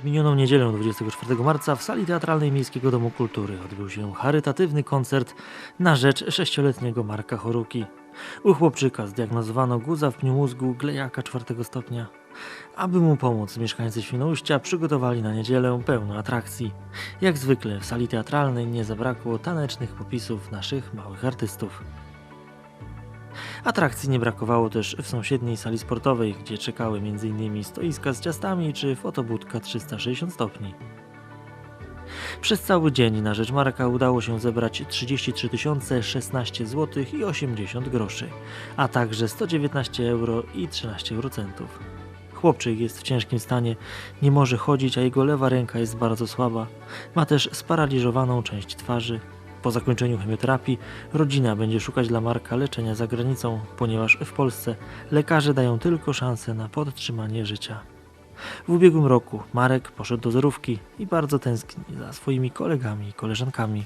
W minioną niedzielę 24 marca w sali teatralnej Miejskiego Domu Kultury odbył się charytatywny koncert na rzecz sześcioletniego Marka Choruki. U chłopczyka zdiagnozowano guza w pniu mózgu glejaka czwartego stopnia. Aby mu pomóc, mieszkańcy Świnoujścia przygotowali na niedzielę pełno atrakcji. Jak zwykle w sali teatralnej nie zabrakło tanecznych popisów naszych małych artystów. Atrakcji nie brakowało też w sąsiedniej sali sportowej, gdzie czekały m.in. stoiska z ciastami czy fotobudka 360 stopni. Przez cały dzień na rzecz Marka udało się zebrać 33 016 zł i 80 groszy, a także 119 euro i 13 eurocentów. Chłopczyk jest w ciężkim stanie, nie może chodzić, a jego lewa ręka jest bardzo słaba. Ma też sparaliżowaną część twarzy. Po zakończeniu chemioterapii rodzina będzie szukać dla Marka leczenia za granicą, ponieważ w Polsce lekarze dają tylko szansę na podtrzymanie życia. W ubiegłym roku Marek poszedł do zerówki i bardzo tęskni za swoimi kolegami i koleżankami.